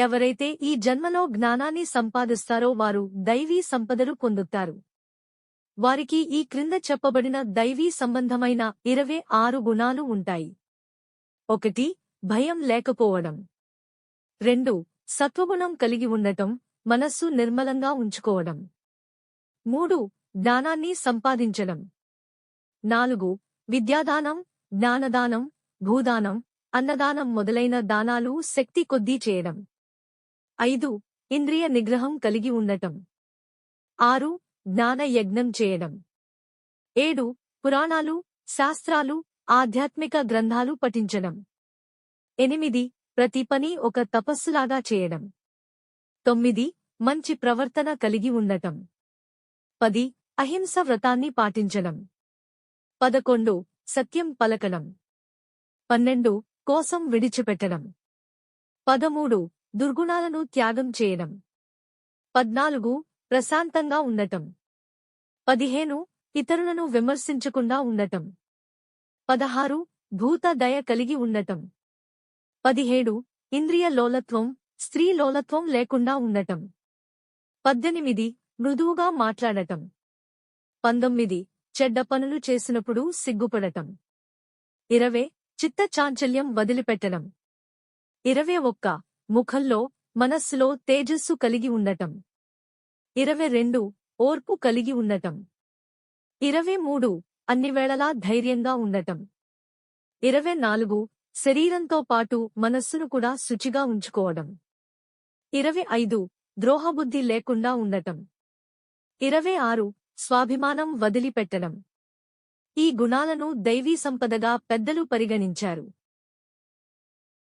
ఎవరైతే ఈ జన్మలో జ్ఞానాన్ని సంపాదిస్తారో వారు దైవీ సంపదలు పొందుతారు. వారికి ఈ క్రింద చెప్పబడిన దైవీ సంబంధమైన ఇరవై ఆరు గుణాలు ఉంటాయి. ఒకటి భయం లేకపోవడం. రెండు సత్వగుణం కలిగి ఉండటం మనస్సు నిర్మలంగా ఉంచుకోవడం. మూడు జ్ఞానాన్ని సంపాదించడం. నాలుగు విద్యాదానం జ్ఞానదానం భూదానం అన్నదానం మొదలైన దానాలు శక్తి కొద్దీ చేయడం. ఐదు ఇంద్రియ నిగ్రహం కలిగి ఉండటం. ఆరు జ్ఞాన యజ్ఞం చేయడం. ఏడు పురాణాలు శాస్త్రాలు ఆధ్యాత్మిక గ్రంథాలు పఠించడం. ఎనిమిది ప్రతి పని ఒక తపస్సులాగా చేయడం. తొమ్మిది మంచి ప్రవర్తన కలిగి ఉండటం. పది అహింస వ్రతాన్ని పాటించడం. పదకొండు సత్యం పలకడం. పన్నెండు కోసం విడిచిపెట్టడం పదమూడు దుర్గుణాలను త్యాగం చేయడం. పద్నాలుగు ప్రశాంతంగా ఉండటం. పదిహేను ఇతరులను విమర్శించకుండా ఉండటం. పదహారు భూత దయ కలిగి ఉండటం. పదిహేడు ఇంద్రియ లోలత్వం స్త్రీ లోలత్వం లేకుండా ఉండటం. పద్దెనిమిది మృదువుగా మాట్లాడటం. పంతొమ్మిది చెడ్డ పనులు చేసినప్పుడు సిగ్గుపడటం. ఇరవై చిత్త చాంచల్యం వదిలిపెట్టడం. ఇరవై ఒక్క ముఖంలో మనస్సులో తేజస్సు కలిగి ఉండటం. ఇరవై రెండు ఓర్పు కలిగి ఉండటం. ఇరవై మూడు అన్నివేళలా ధైర్యంగా ఉండటం. ఇరవై నాలుగు శరీరంతో పాటు మనస్సును కూడా శుచిగా ఉంచుకోవడం. ఇరవై ఐదు ద్రోహబుద్ధి లేకుండా ఉండటం. ఇరవై ఆరు స్వాభిమానం వదిలిపెట్టడం. ఈ గుణాలను దైవీ సంపదగా పెద్దలు పరిగణించారు.